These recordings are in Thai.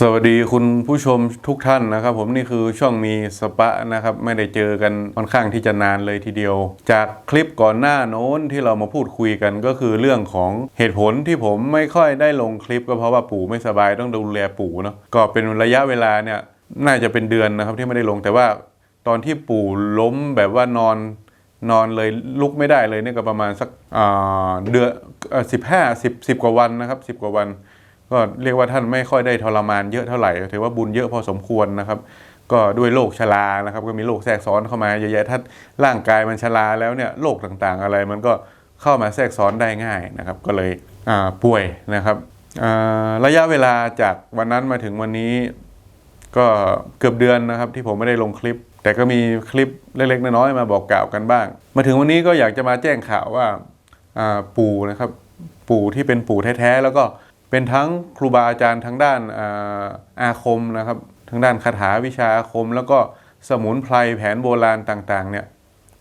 สวัสดีคุณผู้ชมทุกท่านนะครับ ผมนี่คือช่องมีสปะนะครับ ไม่ได้เจอกันค่อนข้างที่จะนานเลยทีเดียว จากคลิปก่อนหน้าโน้นที่เรามาพูดคุยกันก็คือเรื่องของเหตุผลที่ผมไม่ค่อยได้ลงคลิป ก็เพราะว่าปู่ไม่สบายต้องดูแลปู่เนาะก็เป็นระยะเวลาเนี่ยน่าจะเป็นเดือนนะครับที่ไม่ได้ลงแต่ว่า ตอนที่ปู่ล้มแบบว่านอนนอนเลยลุกไม่ได้เลยเนี่ยก็ประมาณสักเดือนสิบห้าสิบสิบกว่าวันนะครับสิบกว่าวัน ก็เรียกว่าท่านไม่ค่อยได้ทรมานเยอะเท่าไหร่ถือว่าบุญเยอะพอสมควรนะครับ ก็ด้วยโรคชรานะครับก็มีโรคแทรกซ้อนเข้ามาเยอะแยะถ้าร่างกายมันชราแล้วเนี่ยโรคต่างๆ อะไรมันก็เข้ามาแทรกซ้อนได้ง่ายนะครับ ก็เลยป่วยนะครับระยะเวลาจากวันนั้นมาถึงวันนี้ก็เกือบเดือนนะครับที่ผมไม่ได้ลงคลิป แต่ก็มีคลิปเล็กๆน้อยๆมาบอกกล่าวกันบ้าง มาถึงวันนี้ก็อยากจะมาแจ้งข่าวว่าปู่นะครับ ปู่ที่เป็นปู่แท้ๆแล้วก็ เป็นทั้งครูบาอาจารย์ทางด้านอาคมนะครับทางด้านคาถาวิชาอาคม แล้วก็สมุนไพรแผนโบราณต่างๆเนี่ย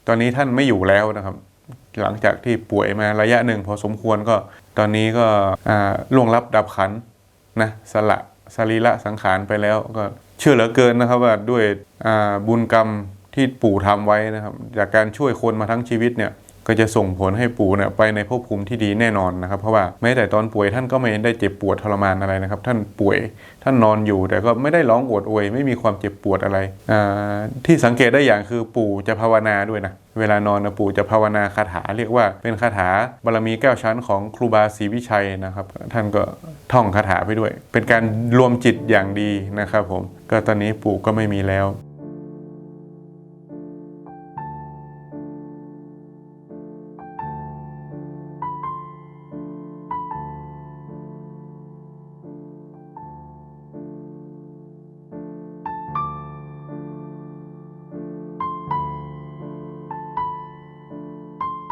ตอนนี้ท่านไม่อยู่แล้วนะครับ หลังจากที่ป่วยมาระยะหนึ่งพอสมควรก็ตอนนี้ก็ล่วงลับดับขันนะสละสรีระสังขารไปแล้วก็เชื่อเหลือเกินนะครับว่าด้วยบุญกรรมที่ปู่ทำไว้นะครับ จากการช่วยคนมาทั้งชีวิตเนี่ย ก็จะส่งผลให้ปู่เนี่ยไปในภพภูมิที่ดีแน่นอนนะครับ เพราะว่าแม้แต่ตอนป่วยท่านก็ไม่ได้เจ็บปวดทรมานอะไรนะครับ ท่านป่วยท่านนอนอยู่ แต่ก็ไม่ได้ร้องโอดโอย ไม่มีความเจ็บปวดอะไรที่สังเกตได้อย่างคือปู่จะภาวนาด้วยนะเวลานอนนะปู่จะภาวนาคาถาเรียกว่าเป็นคาถาบารมีเก้าชั้นของครูบาศรีวิชัยนะครับ ท่านก็ท่องคาถาไปด้วย เป็นการรวมจิตอย่างดีนะครับผมก็ตอนนี้ปู่ก็ไม่มีแล้ว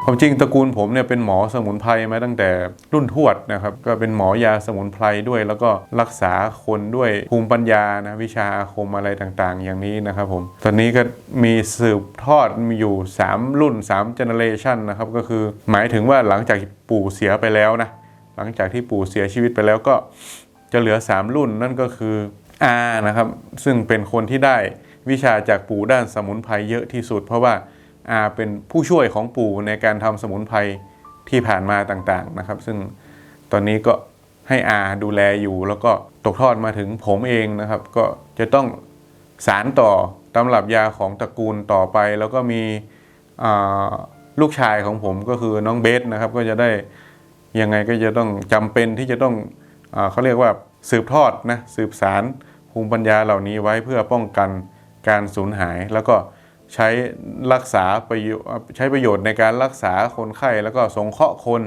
ความจริงตระกูลผมเนี่ยเป็นหมอสมุนไพรมาตั้งแต่รุ่นทวดนะครับก็เป็นหมอยาสมุนไพรด้วย แล้วก็รักษาคนด้วยภูมิปัญญานะวิชาอาคมอะไรต่างๆ อย่างนี้นะครับผมตอนนี้ก็มีสืบทอดมีอยู่ 3 รุ่น3เจเนเรชันนะครับก็คือหมายถึงว่าหลังจากปู่เสียไปแล้วนะหลังจากที่ปู่เสียชีวิตไปแล้วก็จะเหลือ 3 รุ่นนั่นก็คืออานะครับซึ่งเป็นคนที่ได้วิชาจากปู่ด้านสมุนไพรเยอะที่สุด เพราะว่า อาเป็นผู้ช่วยของปู่ในการทำสมุนไพรที่ผ่านมาต่างๆนะครับ ซึ่งตอนนี้ก็ให้อาดูแลอยู่ แล้วก็ตกทอดมาถึงผมเองนะครับ ก็จะต้องสารต่อตำรับยาของตระกูลต่อไป แล้วก็มีลูกชายของผมก็คือน้องเบสนะครับ ก็จะได้ยังไงก็จะต้องจำเป็นที่จะต้องอเขาเรียกว่าสืบทอดนะสืบสารภูมิปัญญาเหล่านี้ไว้เพื่อป้องกันการสูญหายแล้วก็ ใช้รักษาประโยชน์ใช้ประโยชน์ในการรักษาคนไข้แล้วก็สงเคราะห์คน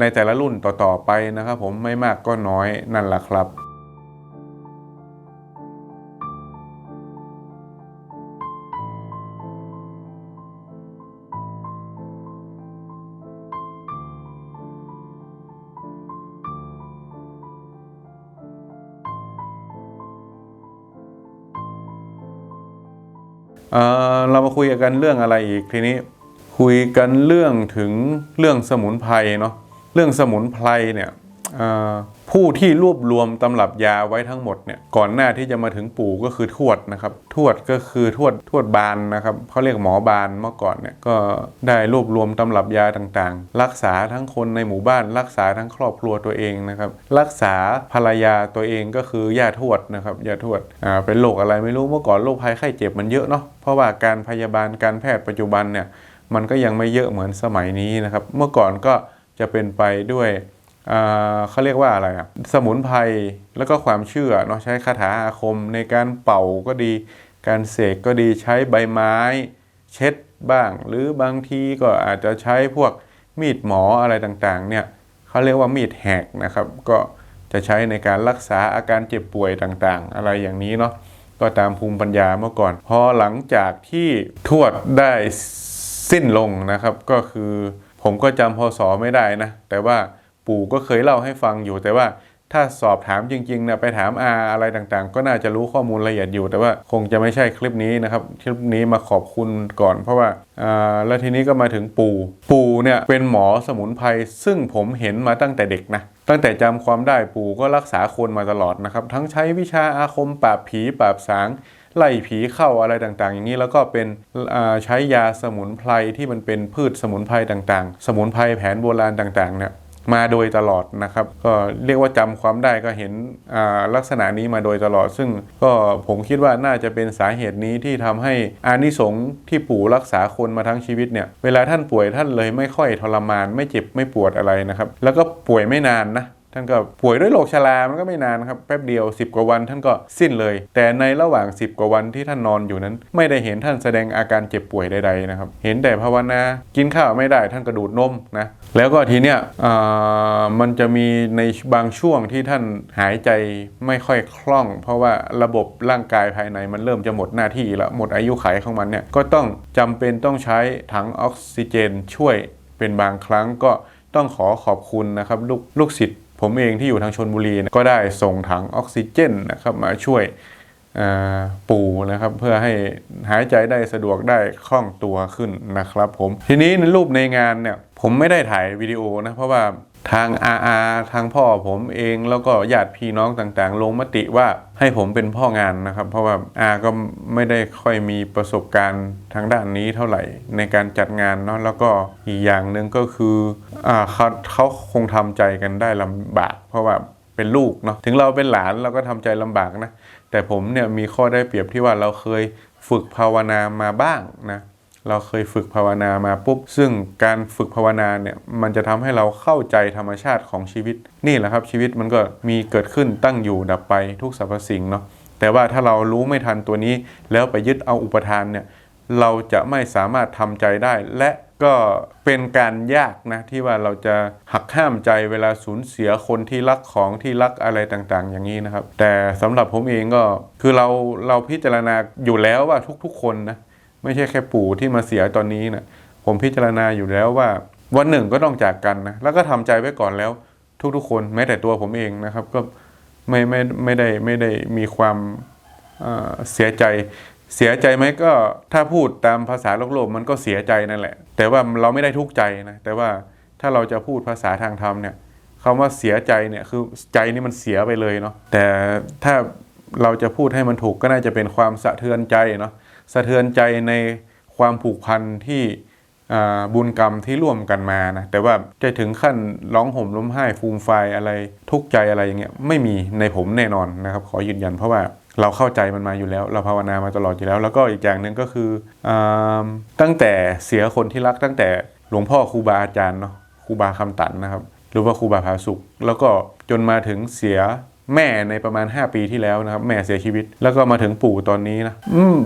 ในแต่ละรุ่นต่อๆไปนะครับผมไม่มากก็น้อยนั่นแหละครับ เออเรามาคุยกันเรื่องอะไรอีกทีนี้ คุยกันเรื่องถึงเรื่องสมุนไพรเนาะเรื่องสมุนไพรเนี่ย ผู้ที่รวบรวมตำรับยาไว้ทั้งหมดเนี่ยก่อนหน้าที่จะมาถึงปู่ก็คือทวดนะครับทวดก็คือทวดทวดบานนะครับเขาเรียกหมอบานเมื่อก่อนเนี่ยก็ได้รวบรวมตำรับยาต่างๆ รักษาทั้งคนในหมู่บ้าน รักษาทั้งครอบครัวตัวเองนะครับรักษาภรรยาตัวเองก็คือย่าทวดนะครับย่าทวดอ่าเป็นโรคอะไรไม่รู้เมื่อก่อนโรคภัยไข้เจ็บมันเยอะเนาะเพราะว่าการพยาบาลการแพทย์ปัจจุบันเนี่ยมันก็ยังไม่เยอะเหมือนสมัยนี้นะครับ เมื่อก่อนก็จะเป็นไปด้วย เขาเรียกว่าอะไรอะสมุนไพรแล้วก็ความเชื่อเนาะใช้คาถาอาคมในการเป่าก็ดี การเสกก็ดีใช้ใบไม้เช็ดบ้าง หรือบางทีก็อาจจะใช้พวกมีดหมออะไรต่างๆเนี่ยเขาเรียกว่ามีดแหกนะครับ ก็จะใช้ในการรักษาอาการเจ็บป่วยต่างๆ อะไรอย่างนี้เนาะก็ตามภูมิปัญญาเมื่อก่อน พอหลังจากที่ทวดได้สิ้นลงนะครับ ก็คือผมก็จำพศไม่ได้นะ แต่ว่า ปู่ก็เคยเล่าให้ฟังอยู่แต่ว่าถ้าสอบถามจริงๆนะไปถามอาอะไรต่างๆ ก็น่าจะรู้ข้อมูลละเอียดอยู่ แต่ว่าคงจะไม่ใช่คลิปนี้นะครับคลิปนี้มาขอบคุณก่อนเพราะว่าอ่าแล้วทีนี้ก็มาถึงปู่ ปู่เนี่ยเป็นหมอสมุนไพรซึ่งผมเห็นมาตั้งแต่เด็กนะตั้งแต่จำความได้ปู่ก็รักษาคนมาตลอดนะครับ ทั้งใช้วิชาอาคมปราบผีปราบสางไล่ผีเข้าอะไรต่างๆ อย่างนี้แล้วก็เป็นใช้ยาสมุนไพรที่มันเป็นพืชสมุนไพรต่างๆ สมุนไพรแผนโบราณต่างๆเนี่ย มาโดยตลอดนะครับ ก็เรียกว่าจำความได้ก็เห็นลักษณะนี้มาโดยตลอด ซึ่งก็ผมคิดว่าน่าจะเป็นสาเหตุนี้ที่ทำให้อานิสงส์ที่ปู่รักษาคนมาทั้งชีวิตเนี่ยเวลาท่านป่วยท่านเลยไม่ค่อยทรมาน ไม่เจ็บไม่ปวดอะไรนะครับ แล้วก็ป่วยไม่นานนะ ท่านก็ป่วยด้วยโรคชรา มันก็ไม่นานครับแป๊บเดียว 10 กว่าวันท่านก็สิ้นเลย แต่ในระหว่าง 10 กว่าวันที่ท่านนอนอยู่นั้น ไม่ได้เห็นท่านแสดงอาการเจ็บป่วยใดๆนะครับ เห็นแต่ภาวนา กินข้าวไม่ได้ท่านกระดูดนมนะ แล้วก็ทีเนี้ยมันจะมีในบางช่วงที่ท่านหายใจไม่ค่อยคล่อง เพราะว่าระบบร่างกายภายในมันเริ่มจะหมดหน้าที่แล้วหมดอายุขัยของมันเนี่ยก็ต้องจำเป็นต้องใช้ถังออกซิเจนช่วยเป็นบางครั้งก็ต้องขอขอบคุณนะครับลูกลูกศิษย์ ผมเองที่อยู่ทางชนบุรีก็ได้ส่งถังออกซิเจนนะครับมาช่วยปู่นะครับเพื่อให้หายใจได้สะดวกได้คล่องตัวขึ้นนะครับผมทีนี้ในรูปในงานเนี่ย ผมไม่ได้ถ่ายวิดีโอนะ เพราะว่าทางอาอาทางพ่อผมเองแล้วก็ญาติพี่น้องต่างๆ ลงมติว่าให้ผมเป็นพ่องานนะครับ เพราะว่าอาก็ไม่ได้ค่อยมีประสบการณ์ทางด้านนี้เท่าไหร่ ในการจัดงานเนาะแล้วก็อีกอย่างหนึ่งก็คืออ่าเขาเขาคงทำใจกันได้ลำบาก เพราะว่าเป็นลูกเนาะถึงเราเป็นหลานเราก็ทำใจลำบากนะ แต่ผมเนี่ยมีข้อได้เปรียบที่ว่าเราเคยฝึกภาวนามาบ้างนะ เราเคยฝึกภาวนามาปุ๊บ ซึ่งการฝึกภาวนาเนี่ยมันจะทำให้เราเข้าใจธรรมชาติของชีวิต นี่แหละครับชีวิตมันก็มีเกิดขึ้นตั้งอยู่ดับไปทุกสรรพสิ่งเนาะแต่ว่าถ้าเรารู้ไม่ทันตัวนี้ แล้วไปยึดเอาอุปทานเนี่ยเราจะไม่สามารถทำใจได้ และก็เป็นการยากนะที่ว่าเราจะหักห้ามใจเวลาสูญเสียคนที่รักของที่รักอะไรต่างๆ อย่างนี้นะครับ แต่สำหรับผมเองก็คือเราเราพิจารณาอยู่แล้วว่าทุกๆคนนะ ไม่ใช่แค่ปู่ที่มาเสียตอนนี้นะผมพิจารณาอยู่แล้วว่า วันหนึ่งก็ต้องจากกันนะแล้วก็ทำใจไว้ก่อนแล้วทุกๆ คนแม้แต่ตัวผมเองนะครับ ก็ไม่ไม่ไม่ได้ไม่ได้มีความเอ่อเสียใจเสียใจไหมก็ถ้าพูดตามภาษาโลกโลกมันก็เสียใจนั่นแหละ แต่ว่าเราไม่ได้ทุกข์ใจนะแต่ว่าถ้าเราจะพูดภาษาทางธรรมเนี่ยคำว่าเสียใจเนี่ยคือใจนี่มันเสียไปเลยเนาะแต่ถ้าเราจะพูดให้มันถูกก็น่าจะเป็นความสะเทือนใจเนาะ สะเทือนใจในความผูกพันที่บุญกรรมที่ร่วมกันมานะแต่ว่าจะถึงขั้นร้องห่มล้มไห้ฟูมไฟอะไรทุกใจอะไรอย่างเงี้ยไม่มีในผมแน่นอนนะครับ ขอยืนยันเพราะว่าเราเข้าใจมันมาอยู่แล้ว เราภาวนามาตลอดอยู่แล้ว แล้วก็อีกอย่างหนึ่งก็คืออตั้งแต่เสียคนที่รักตั้งแต่หลวงพ่อครูบาอาจารย์เนาะครูบาคำตันนะครับ หรือว่าครูบาผาสุกแล้วก็จนมาถึงเสีย แม่ในประมาณ 5 ปีที่แล้วนะครับแม่เสียชีวิต แล้วก็มาถึงปู่ตอนนี้นะ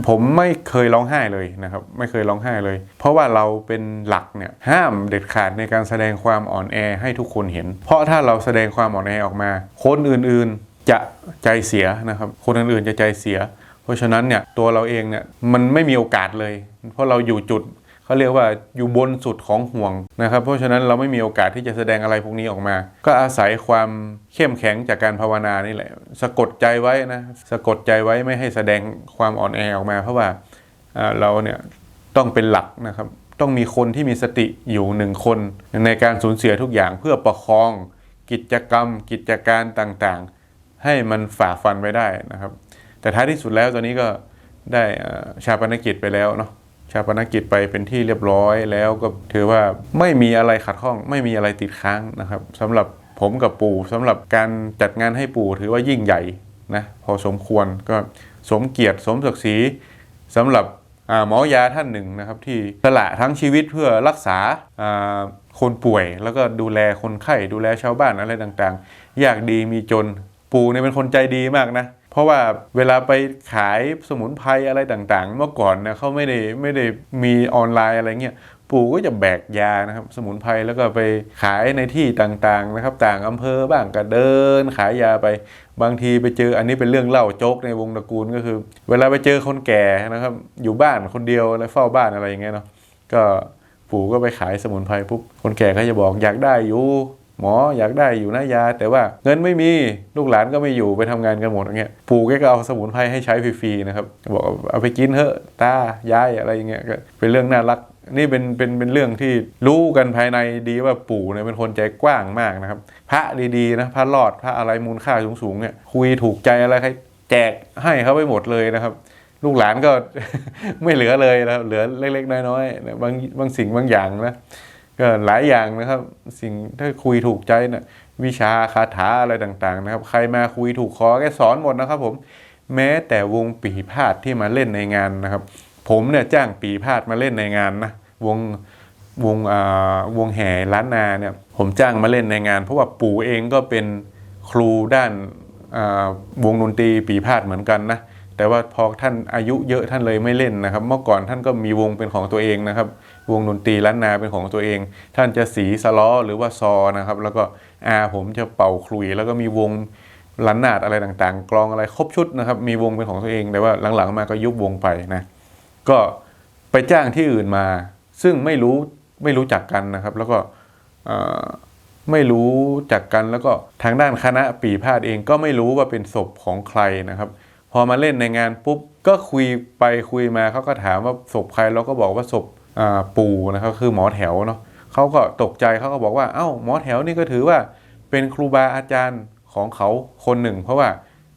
ผมไม่เคยร้องไห้เลยนะครับไม่เคยร้องไห้เลย เพราะว่าเราเป็นหลักเนี่ยห้ามเด็ดขาดในการแสดงความอ่อนแอให้ทุกคนเห็น เพราะถ้าเราแสดงความอ่อนแอออกมา คนอื่นๆจะใจเสียนะครับคนอื่นๆจะใจเสีย เพราะฉะนั้นเนี่ยตัวเราเองเนี่ยมันไม่มีโอกาสเลย เพราะเราอยู่จุด เขาเรียกว่าอยู่บนสุดของห่วงนะครับ เพราะฉะนั้นเราไม่มีโอกาสที่จะแสดงอะไรพวกนี้ออกมา ก็อาศัยความเข้มแข็งจากการภาวนานี่แหละ สะกดใจไว้นะสะกดใจไว้ไม่ให้แสดงความอ่อนแอออกมา เพราะว่าเราเนี่ยต้องเป็นหลักนะครับต้องมีคนที่มีสติอยู่หนึ่งคน ในการสูญเสียทุกอย่างเพื่อประคองกิจกรรม กิจการต่างๆ ให้มันฝ่าฟันไว้ได้นะครับ แต่ท้ายที่สุดแล้วตอนนี้ก็ได้ชาปนกิจไปแล้วเนาะ ชาปนกิจไปเป็นที่เรียบร้อยแล้วก็ถือว่าไม่มีอะไรขัดข้องไม่มีอะไรติดค้างนะครับสำหรับผมกับปู่สำหรับการจัดงานให้ปู่ถือว่ายิ่งใหญ่นะพอสมควรก็สมเกียรติสมศักดิ์ศรีสำหรับหมอยาท่านหนึ่งนะครับที่สละทั้งชีวิตเพื่อรักษาอ่าคนป่วย แล้วก็ดูแลคนไข้ดูแลชาวบ้านอะไรต่างๆอยากดีมีจนปู่เนี่ยเป็นคนใจดีมากนะ เพราะว่าเวลาไปขายสมุนไพรอะไรต่างๆ เมื่อก่อนนะเขาไม่ได้ไม่ได้มีออนไลน์อะไรเงี้ยปู่ก็จะแบกยานะครับ สมุนไพรแล้วก็ไปขายในที่ต่างๆนะครับ ต่างอำเภอบ้างก็เดิน ขายยาไปบางทีไปเจออันนี้เป็นเรื่องเล่าโจ๊กในวงตระกูลก็คือ เวลาไปเจอคนแก่นะครับ อยู่บ้านคนเดียวแล้วเฝ้าบ้านอะไรอย่างเงี้ยเนาะก็ปู่ก็ไปขายสมุนไพรปุ๊บคนแก่ก็จะบอกอยากได้อยู่ หมออยากได้อยู่นะยา แต่ว่าเงินไม่มีลูกหลานก็ไม่อยู่ไปทำงานกันหมดอย่างเงี้ยปู่แกก็เอาสมุนไพรให้ใช้ฟรีๆนะครับบอกเอาไปกินเถอะตายายอะไรอย่างเงี้ยก็เป็นเรื่องน่ารักนี่เป็นเป็นเป็นเรื่องที่รู้กันภายในดีว่าปู่เนี่ยเป็นคนใจกว้างมากนะครับ พระดีๆนะพระรอดพระอะไรมูลค่าสูงๆเนี่ยคุยถูกใจอะไรให้แจกให้เขาไปหมดเลยนะครับ ลูกหลานก็ไม่เหลือเลยนะครับเหลือเล็กๆน้อยๆบางบางสิ่งบางอย่างนะ ก็หลายอย่างนะครับ สิ่งถ้าคุยถูกใจนะวิชาคาถาอะไรต่างๆ นะครับ ใครมาคุยถูกคอแกสอนหมดนะครับ ผมแม้แต่วงปีพาดที่มาเล่นในงานนะครับ ผมเนี่ยจ้างปีพาดมาเล่นในงานนะวงวงอ่าวงแห่ล้านนาเนี่ยผมจ้างมาเล่นในงาน เพราะว่าปู่เองก็เป็นครูด้านอ่าวงดนตรีปีพาดเหมือนกันนะแต่ว่าพอท่านอายุเยอะท่านเลยไม่เล่นนะครับ เมื่อก่อนท่านก็มีวงเป็นของตัวเองนะครับ วงดนตรีล้านนาเป็นของตัวเอง ท่านจะสีสล้อหรือว่าซอนะครับ แล้วก็อาผมจะเป่าขลุ่ยแล้วก็มีวงลันนาดอะไรต่างๆ กลองอะไรครบชุดนะครับ มีวงเป็นของตัวเอง แต่ว่าหลังๆมาก็ยุบวงไปนะ ก็ไปจ้างที่อื่นมา ซึ่งไม่รู้ไม่รู้จักกันนะครับ แล้วก็ไม่รู้จักกันแล้วก็ทางด้านคณะปีพาดเองก็ไม่รู้ว่าเป็นศพของใครนะครับ พอมาเล่นในงานปุ๊บก็คุยไปคุยมาเขาก็ถามว่าศพใครเราก็บอกว่าศพ ปู่นะครับคือหมอแถวเนาะเขาก็ตกใจเขาก็บอกว่าเอ้าหมอแถวนี่ก็ถือว่าเป็นครูบาอาจารย์ของเขาคนหนึ่ง เพราะว่า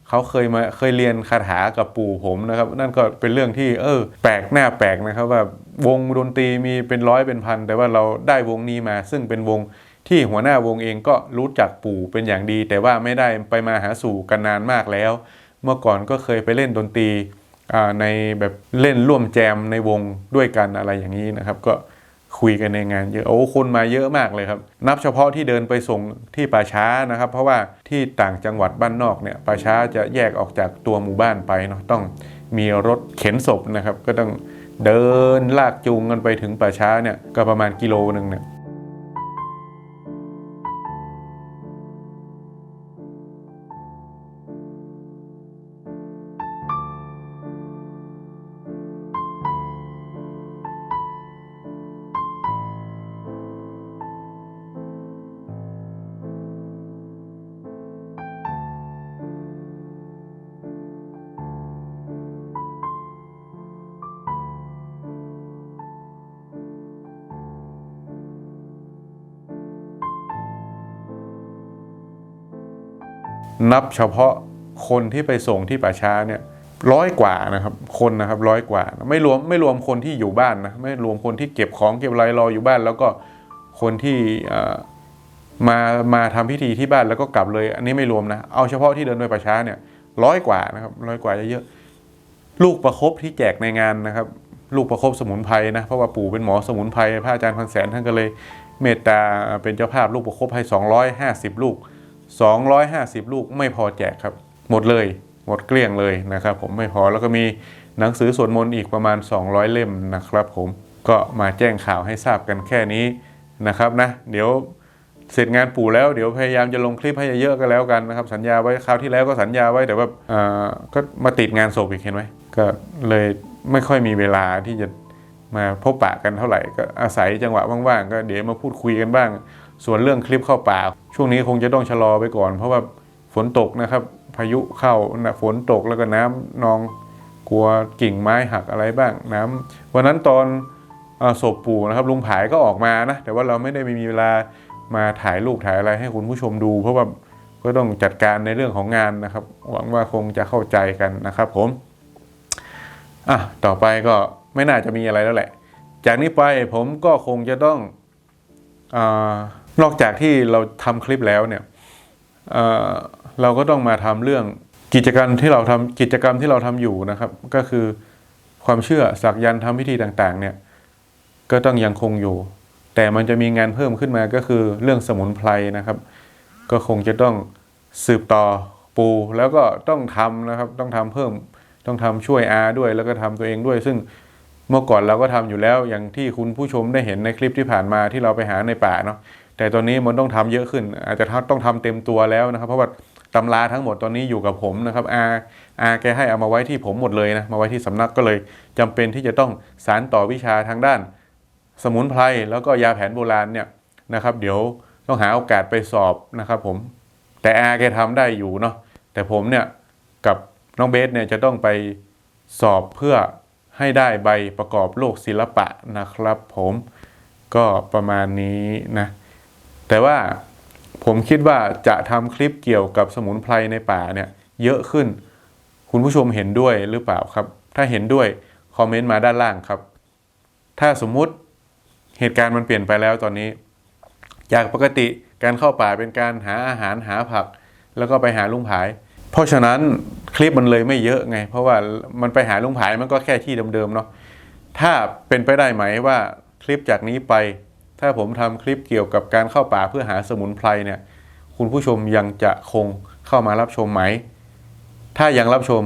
เขาเคยมาเคยเรียนคาถากับปู่ผมนะครับ นั่นก็เป็นเรื่องที่เออแปลกหน้าแปลกนะครับว่าวงดนตรีมีเป็นร้อยเป็นพัน แต่ว่าเราได้วงนี้มา ซึ่งเป็นวงที่หัวหน้าวงเองก็รู้จักปู่เป็นอย่างดี แต่ว่าไม่ได้ไปมาหาสู่กันนานมากแล้ว เมื่อก่อนก็เคยไปเล่นดนตรี ในแบบเล่นร่วมแจมในวงด้วยกันอะไรอย่างนี้นะครับ ก็คุยกันในงานเยอะโอ้คนมาเยอะมากเลยครับ นับเฉพาะที่เดินไปส่งที่ป่าช้านะครับ เพราะว่าที่ต่างจังหวัดบ้านนอกเนี่ยป่าช้าจะแยกออกจากตัวหมู่บ้านไปเนาะต้องมีรถเข็นศพนะครับ ก็ต้องเดินลากจูงกันไปถึงป่าช้าเนี่ยก็ประมาณกิโลหนึ่งเนี่ย นับเฉพาะคนที่ไปส่งที่ป่าช้าเนี่ยร้อยกว่านะครับคนนะครับร้อยกว่า ไม่รวมไม่รวมคนที่อยู่บ้านนะไม่รวมคนที่เก็บของเก็บอะไรรออยู่บ้าน แล้วก็คนที่มามาทำพิธีที่บ้านแล้วก็กลับเลย อันนี้ไม่รวมนะเอาเฉพาะที่เดินโดยป่าช้าเนี่ยร้อยกว่านะครับร้อยกว่าเยอะๆลูกประคบที่แจกในงานนะครับ ลูกประคบสมุนไพรนะเพราะว่าปู่เป็นหมอสมุนไพรพระอาจารย์พันแสนท่านก็เลยเมตตาเป็นเจ้าภาพลูกประคบให้ 250 ลูก 250 ลูกไม่พอแจกครับ หมดเลยหมดเกลี้ยงเลยนะครับ ผมไม่พอแล้วก็มีหนังสือสวดมนต์อีกประมาณ 200 เล่มนะครับ ผมก็มาแจ้งข่าวให้ทราบกันแค่นี้นะครับนะ เดี๋ยวเสร็จงานปู่แล้วเดี๋ยวพยายามจะลงคลิปให้เยอะๆก็แล้วกันนะครับ สัญญาไว้คราวที่แล้วก็สัญญาไว้แต่ว่าอ่าก็มาติดงานศพอีกเห็นไหมก็เลยไม่ค่อยมีเวลาที่จะมาพบปะกันเท่าไหร่ก็อาศัยจังหวะว่างๆก็เดี๋ยวมาพูดคุยกันบ้าง ส่วนเรื่องคลิปเข้าป่า ช่วงนี้คงจะต้องชะลอไปก่อน เพราะว่าฝนตกนะครับ พายุเข้าฝนตกแล้วก็น้ำนองกลัวกิ่งไม้หักอะไรบ้างน้ำวันนั้นตอนศพปู่นะครับลุงผายก็ออกมานะ แต่ว่าเราไม่ได้มีเวลามาถ่ายรูปถ่ายอะไรให้คุณผู้ชมดู เพราะว่าก็ต้องจัดการในเรื่องของงานนะครับ หวังว่าคงจะเข้าใจกันนะครับผมอะต่อไปก็ไม่น่าจะมีอะไรแล้วแหละ จากนี้ไปผมก็คงจะต้อง นอกจากที่เราทำคลิปแล้วเนี่ยเเราก็ต้องมาทำเรื่องกิจกรรมที่เราทำกิจกรรมที่เราทำอยู่นะครับ ก็คือความเชื่อสักยันทำพิธีต่างๆ เนี่ยก็ต้องยังคงอยู่ แต่มันจะมีงานเพิ่มขึ้นมาก็คือเรื่องสมุนไพรนะครับ ก็คงจะต้องสืบต่อปูแล้วก็ต้องทำนะครับ ต้องทำเพิ่มต้องทำช่วยอาด้วย แล้วก็ทำตัวเองด้วยซึ่ง เมื่อก่อนเราก็ทำอยู่แล้วอย่างที่คุณผู้ชมได้เห็นในคลิปที่ผ่านมาที่เราไปหาในป่าเนาะแต่ตอนนี้มันต้องทำเยอะขึ้น อาจจะต้องทำเต็มตัวแล้วนะครับ เพราะว่าตำราทั้งหมดตอนนี้อยู่กับผมนะครับอาอาแกให้เอามาไว้ที่ผมหมดเลยนะมาไว้ที่สำนักก็เลยจำเป็นที่จะต้องสารต่อวิชาทางด้าน สมุนไพรแล้วก็ยาแผนโบราณเนี่ยนะครับ เดี๋ยวต้องหาโอกาสไปสอบนะครับผมแต่อาแกทำได้อยู่เนาะแต่ผมเนี่ยกับน้องเบสเนี่ยจะต้องไปสอบเพื่อ ให้ได้ใบประกอบโลกศิลปะนะครับ ผมก็ประมาณนี้นะ แต่ว่าผมคิดว่าจะทำคลิปเกี่ยวกับสมุนไพรในป่าเนี่ยเยอะขึ้น คุณผู้ชมเห็นด้วยหรือเปล่าครับ ถ้าเห็นด้วยคอมเมนต์มาด้านล่างครับ ถ้าสมมุติเหตุการณ์มันเปลี่ยนไปแล้วตอนนี้ จากปกติการเข้าป่าเป็นการหาอาหารหาผัก แล้วก็ไปหาลุงผาย เพราะฉะนั้น ลิปมันเลยไม่เยอะไง เพราะว่ามันไปหาลุงผายมันก็แค่ที่เดิมๆเนาะถ้าเป็นไปได้ไหมว่าคลิปจากนี้ไป ถ้าผมทำคลิปเกี่ยวกับการเข้าป่าเพื่อหาสมุนไพรเนี่ยคุณผู้ชมยังจะคงเข้ามารับชมไหม ถ้ายังรับชม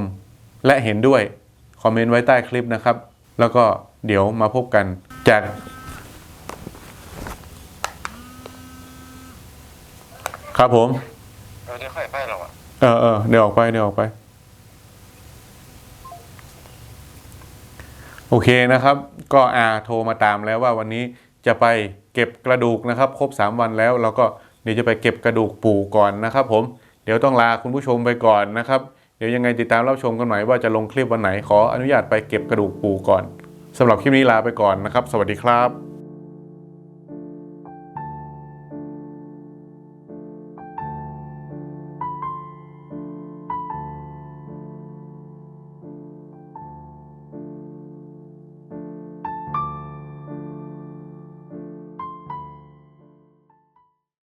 และเห็นด้วย คอมเมนต์ไว้ใต้คลิปนะครับ แล้วก็เดี๋ยวมาพบกันจากครับผม เออเดี๋ยวค่อยไปหรอกอะเออเออเดี๋ยวออกไปเดี๋ยวออกไป โอเคนะครับ ก็อาโทรมาตามแล้วว่าวันนี้จะไปเก็บกระดูกนะครับ ครบ 3 วันแล้วเราก็เดี๋ยวจะไปเก็บกระดูกปู่ก่อนนะครับผมเดี๋ยวต้องลาคุณผู้ชมไปก่อนนะครับ เดี๋ยวยังไงติดตามรับชมกันหน่อยว่าจะลงคลิปวันไหนขออนุญาตไปเก็บกระดูกปู่ก่อนสำหรับคลิปนี้ลาไปก่อนนะครับ สวัสดีครับ